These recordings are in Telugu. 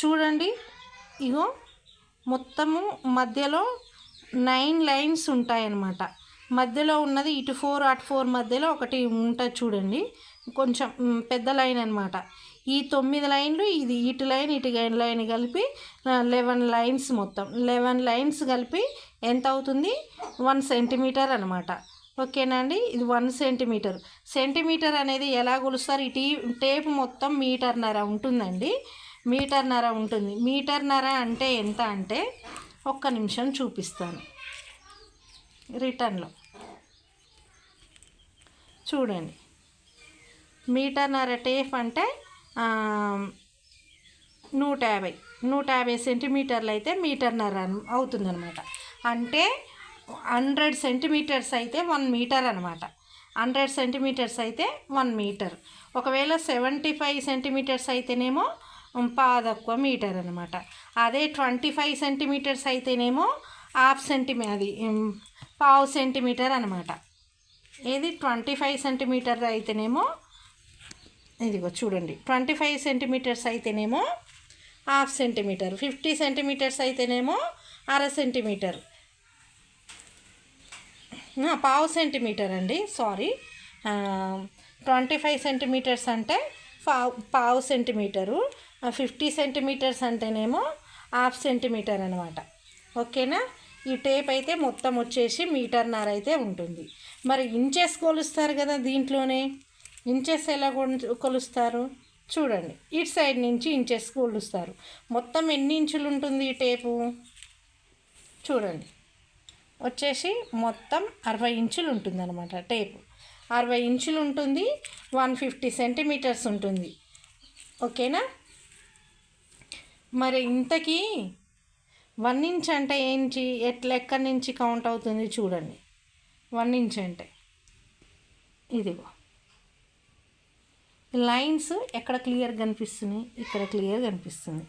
చూడండి. ఇగో మొత్తము మధ్యలో నైన్ లైన్స్ ఉంటాయన్నమాట. మధ్యలో ఉన్నది ఇటు ఫోర్ అటు ఫోర్ మధ్యలో ఒకటి ఉంటుంది చూడండి. కొంచెం పెద్ద లైన్ అనమాట ఈ తొమ్మిది లైన్లు ఇది ఇటు లైన్ ఇటు లైన్ కలిపి లెవెన్ లైన్స్ మొత్తం. లెవెన్ లైన్స్ కలిపి ఎంత అవుతుంది? వన్ సెంటీమీటర్ అనమాట ఓకేనా అండి? ఇది వన్ సెంటీమీటర్. సెంటీమీటర్ అనేది ఎలా కొలుస్తారు? ఈ టీ టేప్ మొత్తం మీటర్నర ఉంటుందండి. మీటర్నర ఉంటుంది. మీటర్నర అంటే ఎంత అంటే ఒక్క నిమిషం చూపిస్తాను. రిటర్న్లో. చూడండి. మీటర్నర టేఫ్ అంటే నూట యాభై. నూట యాభై సెంటీమీటర్లు అయితే మీటర్నర అవుతుందన్నమాట. అంటే హండ్రెడ్ సెంటీమీటర్స్ అయితే వన్ మీటర్ అనమాట హండ్రెడ్ సెంటీమీటర్స్ అయితే వన్ మీటర్. ఒకవేళ సెవెంటీ ఫైవ్ సెంటీమీటర్స్ అయితేనేమో పాదక్కువ మీటర్ అనమాట అదే ట్వంటీ ఫైవ్ సెంటీమీటర్స్ అయితేనేమో హాఫ్ సెంటీమీ అది పావు సెంటీమీటర్ అనమాట ఏది? ట్వంటీ ఫైవ్ సెంటీమీటర్ అయితేనేమో ఇదిగో చూడండి. ట్వంటీ ఫైవ్ సెంటీమీటర్స్ అయితేనేమో హాఫ్ సెంటీమీటర్. ఫిఫ్టీ సెంటీమీటర్స్ అయితేనేమో అర సెంటీమీటర్. పావు సెంటీమీటర్ అండి సారీ. ట్వంటీ ఫైవ్ సెంటీమీటర్స్ అంటే పావు పావు సెంటీమీటరు. ఫిఫ్టీ సెంటీమీటర్స్ అంటేనేమో హాఫ్ సెంటీమీటర్ అనమాట ఓకేనా? ఈ టేప్ అయితే మొత్తం వచ్చేసి మీటర్నర అయితే ఉంటుంది. మరి ఇంచెస్ కొలుస్తారు కదా దీంట్లోనే. ఇంచెస్ ఎలా కొలుస్తారు? చూడండి. ఇటు సైడ్ నుంచి ఇంచెస్ కొలుస్తారు. మొత్తం ఎన్ని ఇంచులు ఉంటుంది ఈ టేపు? చూడండి. వచ్చేసి మొత్తం అరవై ఇంచులు ఉంటుంది అనమాట టేపు. అరవై ఇంచులు ఉంటుంది వన్ ఫిఫ్టీ సెంటీమీటర్స్ ఉంటుంది. ఓకేనా? మరి ఇంతకీ వన్ ఇంచ్ అంటే ఏంటి? ఎట్లా ఎక్కడి నుంచి కౌంట్ అవుతుంది చూడండి. వన్ ఇంచ్ అంటే ఇదిగో. లైన్స్ ఎక్కడ క్లియర్ కనిపిస్తున్నాయి? ఇక్కడ క్లియర్ కనిపిస్తుంది.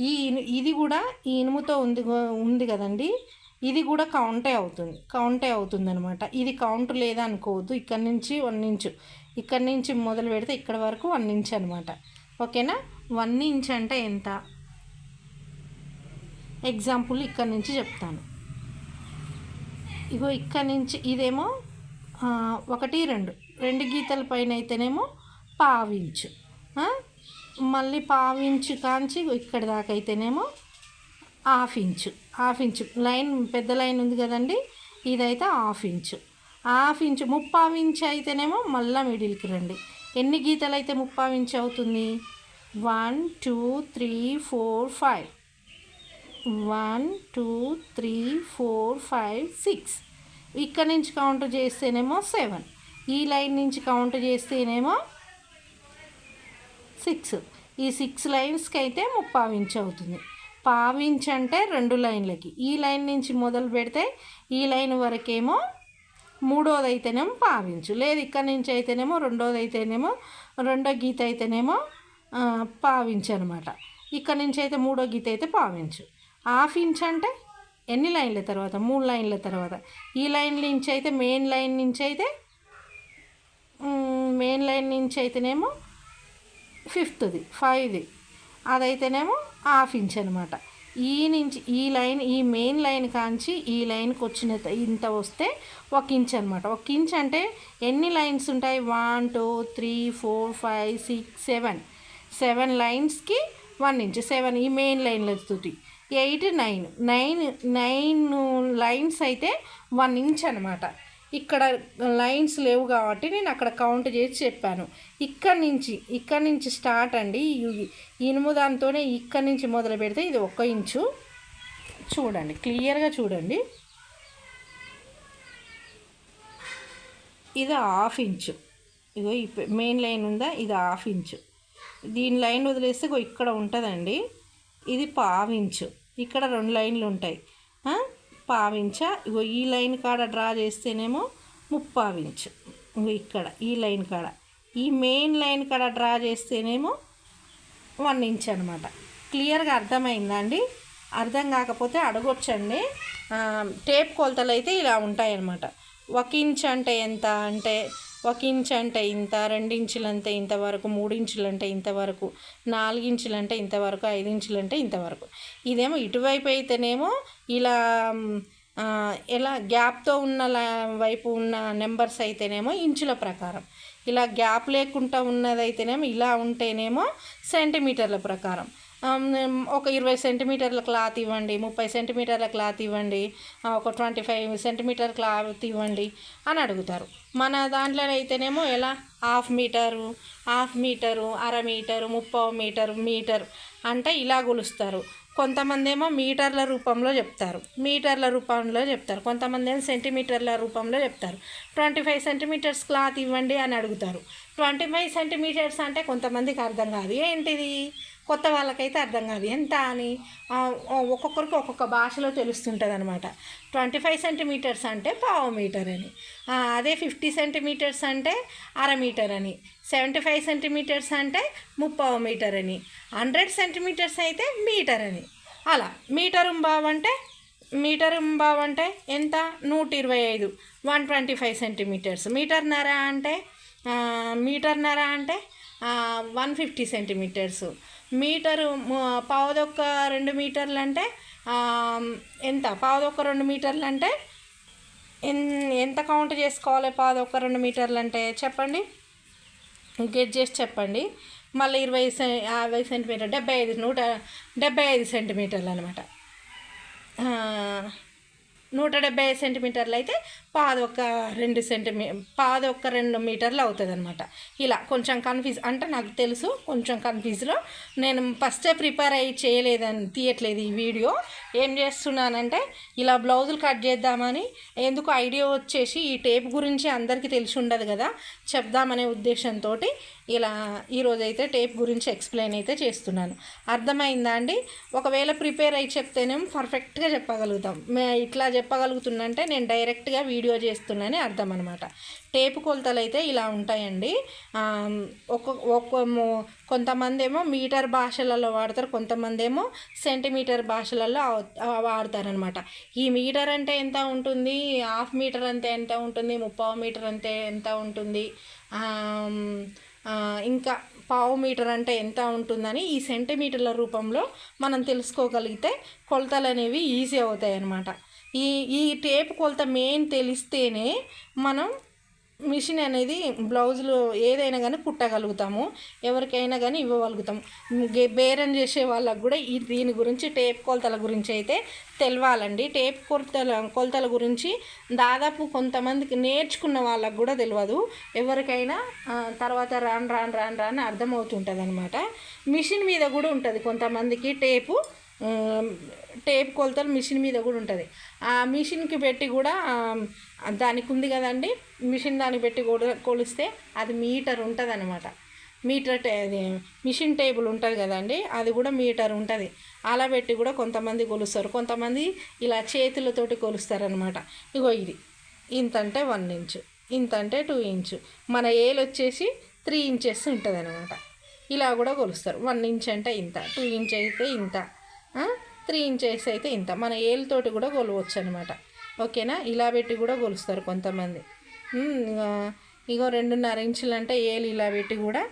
ఈ ఇను- ఇది కూడా ఈ ఇనుముతో ఉంది ఉంది కదండి? ఇది కూడా కౌంటే అవుతుంది. కౌంటే అవుతుంది అనమాట ఇది కౌంట్ లేదా అనుకోవద్దు. ఇక్కడ నుంచి వన్ ఇంచు ఇక్కడ నుంచి మొదలు పెడితే ఇక్కడ వరకు వన్ ఇంచ్ అనమాట ఓకేనా? వన్ ఇంచ్ అంటే ఎంత? ఎగ్జాంపుల్ ఇక్కడ నుంచి చెప్తాను. ఇగో ఇక్కడ నుంచి ఇదేమో ఒకటి రెండు. రెండు గీతల పైన అయితేనేమో పావించు మళ్ళీ పావించు కాంచి ఇక్కడి ఇక్కడ దాకా అయితేనేమో half inch half inch line పెద్ద లైన్ ఉంది కదండి ఇదైతే హాఫ్ ఇంచు హాఫ్ ఇంచు ముప్పావు ఇంచు అయితేనేమో మళ్ళీ మిడిల్కి రండి. ఎన్ని గీతలు అయితే ముప్పావు ఇంచు అవుతుంది? One two three four five. One two three four five six. ఇక్కడ నుంచి కౌంట్ చేస్తేనేమో సెవెన్. ఈ లైన్ నుంచి కౌంట్ చేస్తేనేమో సిక్స్. ఈ సిక్స్ లైన్స్కి అయితే ముప్పావించ్ అవుతుంది. పావించ్ అంటే రెండు లైన్లకి. ఈ లైన్ నుంచి మొదలు పెడితే ఈ లైన్ వరకేమో మూడోది అయితేనేమో పావించు లేదు ఇక్కడ నుంచి అయితేనేమో రెండోది అయితేనేమో రెండో గీత అయితేనేమో పావించు అనమాట ఇక్కడ నుంచి అయితే మూడో గీత అయితే పావించు హాఫ్ ఇంచ్ అంటే ఎన్ని లైన్ల తర్వాత? మూడు లైన్ల తర్వాత. ఈ లైన్ నుంచి అయితే మెయిన్ లైన్ నుంచి అయితే మెయిన్ లైన్ నుంచి అయితేనేమో ఫిఫ్త్ది ఫైవ్ది. అదైతేనేమో హాఫ్ ఇంచ్ అనమాట ఈ నుంచి ఈ లైన్ ఈ మెయిన్ లైన్ కాంచి ఈ లైన్కి వచ్చిన ఇంత వస్తే ఒక ఇంచ్ అనమాట ఒక ఇంచ్ అంటే ఎన్ని లైన్స్ ఉంటాయి? One two three four five six seven. Seven లైన్స్కి one inch seven ఈ main లైన్లతోటి. Eight nine. Nine nine lines అయితే వన్ ఇంచ్ అనమాట ఇక్కడ లైన్స్ లేవు కాబట్టి నేను అక్కడ కౌంట్ చేసి చెప్పాను. ఇక్కడ నుంచి ఇక్కడ నుంచి స్టార్ట్ అండి. ఇనుము దాంతోనే ఇక్కడ నుంచి మొదలు పెడితే ఇది ఒక్క ఇంచు. చూడండి క్లియర్గా చూడండి. ఇది హాఫ్ ఇంచు. ఇగో మెయిన్ లైన్ ఉందా? ఇది హాఫ్ ఇంచు. దీని లైన్ వదిలేస్తే ఇక్కడ ఉంటుందండి. ఇది పావించు. ఇక్కడ రెండు లైన్లు ఉంటాయి. పావించ. ఇగో ఈ లైన్ కాడ డ్రా చేస్తేనేమో ముప్పావించు. ఇంకో ఇక్కడ ఈ లైన్ కాడ. ఈ మెయిన్ లైన్ కాడ డ్రా చేస్తేనేమో వన్ ఇంచ్ అనమాట క్లియర్గా అర్థమైందండి అర్థం కాకపోతే అడగొచ్చండి. టేప్ కొలతలు అయితే ఇలా ఉంటాయన్నమాట. ఒక ఇంచ్ అంటే ఎంత? అంటే ఒక ఇంచ్ అంటే ఇంత రెండించులు అంటే ఇంతవరకు మూడించులు అంటే ఇంతవరకు నాలుగించులు అంటే ఇంతవరకు ఐదు అంటే ఇంతవరకు ఇదేమో ఇటువైపు అయితేనేమో ఇలా ఎలా గ్యాప్తో ఉన్న లా- వైపు ఉన్న నెంబర్స్ అయితేనేమో ఇంచుల ప్రకారం. ఇలా గ్యాప్ లేకుండా ఉన్నదైతేనేమో ఇలా ఉంటేనేమో సెంటీమీటర్ల ప్రకారం. Um, um, ఒక ఇరవై సెంటీమీటర్ల క్లాత్ ఇవ్వండి ముప్పై సెంటీమీటర్ల క్లాత్ ఇవ్వండి ఒక ట్వంటీ ఫైవ్ సెంటీమీటర్ క్లాత్ ఇవ్వండి అని అడుగుతారు. మన దాంట్లో అయితేనేమో ఎలా? హాఫ్ మీటరు హాఫ్ మీటరు అర మీటరు ముప్పై మీటరు మీటర్ అంటే ఇలా కొలుస్తారు కొంతమంది ఏమో మీటర్ల రూపంలో చెప్తారు మీటర్ల రూపంలో చెప్తారు కొంతమంది ఏమో సెంటీమీటర్ల రూపంలో చెప్తారు. ట్వంటీ ఫైవ్ సెంటీమీటర్స్ క్లాత్ ఇవ్వండి అని అడుగుతారు. ట్వంటీ ఫైవ్ సెంటీమీటర్స్ అంటే కొంతమందికి అర్థం కాదు. ఏంటిది? కొత్త వాళ్ళకైతే అర్థం కాదు. ఎంత అని ఒక్కొక్కరికి ఒక్కొక్క భాషలో తెలుస్తుంటుంది అనమాట ట్వంటీ ఫైవ్ సెంటీమీటర్స్ అంటే పావు మీటర్ అని. అదే ఫిఫ్టీ సెంటీమీటర్స్ అంటే అర మీటర్ అని. సెవెంటీ ఫైవ్ సెంటీమీటర్స్ అంటే ముప్పావు మీటర్ అని. హండ్రెడ్ సెంటీమీటర్స్ అయితే మీటర్ అని. అలా మీటర్ బావ్ అంటే మీటర్ బావ్ అంటే ఎంత? నూట ఇరవై ఐదు. One twenty five centimetres. మీటర్నర అంటే మీటర్ నర అంటే వన్ ఫిఫ్టీ సెంటీమీటర్స్. మీటరు పావుదొక్క రెండు మీటర్లు అంటే ఎంత? పావుదొక్క రెండు మీటర్లు అంటే ఎంత కౌంట్ చేసుకోవాలి పావుదొక్క రెండు మీటర్లు అంటే చెప్పండి? గెట్ చేసి చెప్పండి. మళ్ళీ ఇరవై సె యాభై సెంటీమీటర్ డెబ్బై ఐదు నూట డెబ్బై ఐదు సెంటీమీటర్లు అనమాట నూట డెబ్బై ఐదు సెంటీమీటర్లు అయితే పాది ఒక రెండు సెంటీమీ పాది ఒక రెండు మీటర్లు అవుతుంది అనమాట ఇలా కొంచెం కన్ఫ్యూజ్ అంటే నాకు తెలుసు కొంచెం కన్ఫ్యూజ్లో. నేను ఫస్టే ప్రిపేర్ అయ్యి చేయలేదని తీయట్లేదు ఈ వీడియో. ఏం చేస్తున్నానంటే ఇలా బ్లౌజులు కట్ చేద్దామని ఎందుకు ఐడియా వచ్చేసి ఈ టేప్ గురించి అందరికీ తెలిసి ఉండదు కదా. చెప్దామనే ఉద్దేశంతో ఇలా ఈరోజైతే టేప్ గురించి ఎక్స్ప్లెయిన్ అయితే చేస్తున్నాను. అర్థమైందా అండి? ఒకవేళ ప్రిపేర్ అయ్యి చెప్తేనేమో పర్ఫెక్ట్గా చెప్పగలుగుతాం. మే ఇట్లా చెప్పగలుగుతున్నంటే నేను డైరెక్ట్గా వీడియో చేస్తున్నానని అర్థం అనమాట టేపు కొలతలు అయితే ఇలా ఉంటాయండి. ఆ, ఒక్కొక్క ఒక్క కొంతమంది ఏమో మీటర్ భాషలలో వాడతారు కొంతమంది ఏమో సెంటీమీటర్ భాషలలో వాడతారనమాట. ఈ మీటర్ అంటే ఎంత ఉంటుంది? హాఫ్ మీటర్ అంటే ఎంత ఉంటుంది? ముప్పావు మీటర్ అంటే ఎంత ఉంటుంది? ఇంకా పావు మీటర్ అంటే ఎంత ఉంటుందని ఈ సెంటీమీటర్ల రూపంలో మనం తెలుసుకోగలిగితే కొలతలు అనేవి ఈజీ అవుతాయి అన్నమాట ఈ ఈ టేప్ కొలత మెయిన్ తెలిస్తేనే మనం మిషన్ అనేది బ్లౌజులు ఏదైనా కానీ కుట్టగలుగుతాము. ఎవరికైనా కానీ ఇవ్వగలుగుతాము. గే- బేరం చేసే వాళ్ళకు కూడా ఈ దీని గురించి టేప్ కొలతల గురించి అయితే తెలవాలండి. టేప్ కొలతల కొలతల గురించి దాదాపు కొంతమందికి నేర్చుకున్న వాళ్ళకు కూడా తెలియదు ఎవరికైనా తర్వాత రాను రాను రాను రాను అర్థమవుతుంటుంది అనమాట మిషన్ మీద కూడా ఉంటుంది కొంతమందికి టేపు. టేప్ కొలతలు మిషన్ మీద కూడా ఉంటుంది. ఆ మిషన్కి పెట్టి కూడా దానికి ఉంది కదండి మిషన్ దానికి పెట్టి కూడా కొలిస్తే అది మీటర్ ఉంటుంది అనమాట మీటర్ టే అది మిషన్ టేబుల్ ఉంటుంది కదండి అది కూడా మీటర్ ఉంటుంది. అలా పెట్టి కూడా కొంతమంది కొలుస్తారు. కొంతమంది ఇలా చేతులతోటి కొలుస్తారనమాట ఇగో ఇది. ఇంత అంటే వన్ ఇంచు ఇంత అంటే టూ ఇంచు. మన ఏలు వచ్చేసి త్రీ ఇంచెస్ ఉంటుంది అనమాట ఇలా కూడా కొలుస్తారు. వన్ ఇంచ్ అంటే ఇంత టూ ఇంచ్ అయితే ఇంత. త్రీ ఇంచెస్ అయితే ఇంత. మన ఏలుతోటి కూడా కొలవచ్చు అనమాట ఓకేనా? ఇలా పెట్టి కూడా కొలుస్తారు కొంతమంది. ఇగో రెండున్నర ఇంచులు అంటే ఏలు ఇలా పెట్టి కూడా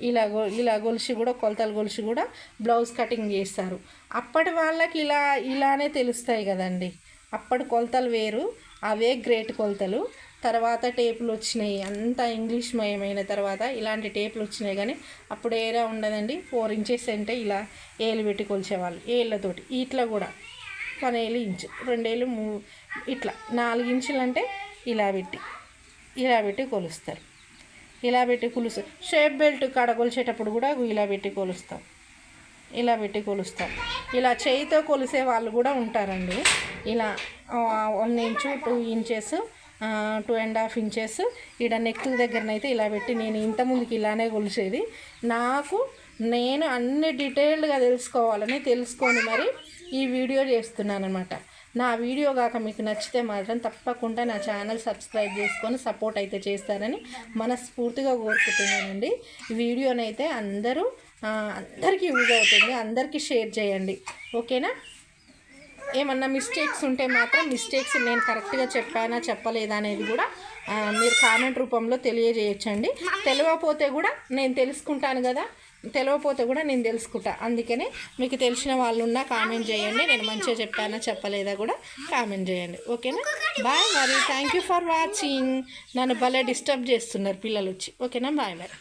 ఇలా ఇలా గొలిసి కూడా కొలతలు గొలిసి కూడా బ్లౌజ్ కటింగ్ చేస్తారు. అప్పటి వాళ్ళకి ఇలా ఇలానే తెలుస్తాయి కదండి. అప్పటి కొలతలు వేరు అవే గ్రేట్ కొలతలు. తర్వాత టేపులు వచ్చినాయి. అంతా ఇంగ్లీష్ మయమైన తర్వాత ఇలాంటి టేపులు వచ్చినాయి కానీ అప్పుడు ఏరా ఉండదండి. ఫోర్ ఇంచెస్ అంటే ఇలా ఏలు పెట్టి కొలిచేవాళ్ళు. ఏళ్ళతోటి. ఇట్లా కూడా. వన్ ఏళ్ళు ఇంచు. రెండేళ్ళు మూ ఇట్లా. నాలుగు ఇంచులు అంటే ఇలా పెట్టి. ఇలా పెట్టి కొలుస్తారు. ఇలా పెట్టి కొలుస్తారు షేప్ బెల్ట్ కాడ కొలిచేటప్పుడు కూడా ఇలా పెట్టి కొలుస్తాం. ఇలా పెట్టి కొలుస్తాం. ఇలా చేయితో కొలిసే వాళ్ళు కూడా ఉంటారండి. ఇలా one inch two inches two and half inches ఈడ నెక్ దగ్గరనైతే ఇలా పెట్టి నేను ఇంతకుముందుకి ఇలానే కొలిసేది. నాకు నేను అన్ని డీటెయిల్డ్గా తెలుసుకోవాలని తెలుసుకొని మరి ఈ వీడియో చేస్తున్నాను అనమాట నా వీడియో కాక మీకు నచ్చితే మాత్రం తప్పకుండా నా ఛానల్ సబ్స్క్రైబ్ చేసుకొని సపోర్ట్ అయితే చేస్తారని మనస్ఫూర్తిగా కోరుకుంటున్నానండి. వీడియోనైతే అందరూ అందరికీ యూజ్ అవుతుంది. అందరికీ షేర్ చేయండి. ఓకేనా? ఏమన్నా మిస్టేక్స్ ఉంటే మాత్రం మిస్టేక్స్ నేను కరెక్ట్గా చెప్పానా చెప్పలేదా అనేది కూడా మీరు కామెంట్ రూపంలో తెలియజేయచ్చండి. తెలియకపోతే కూడా నేను తెలుసుకుంటాను కదా తెలియకపోతే కూడా నేను తెలుసుకుంటా. అందుకనే మీకు తెలిసిన వాళ్ళు ఉన్నా కామెంట్ చేయండి. నేను మంచిగా చెప్పానా చెప్పలేదా కూడా కామెంట్ చేయండి. ఓకేనా? బాయ్ మరి థ్యాంక్ యూ ఫర్ వాచింగ్ నన్ను భలే డిస్టర్బ్ చేస్తున్నారు పిల్లలు వచ్చి. ఓకేనా? బాయ్ మరి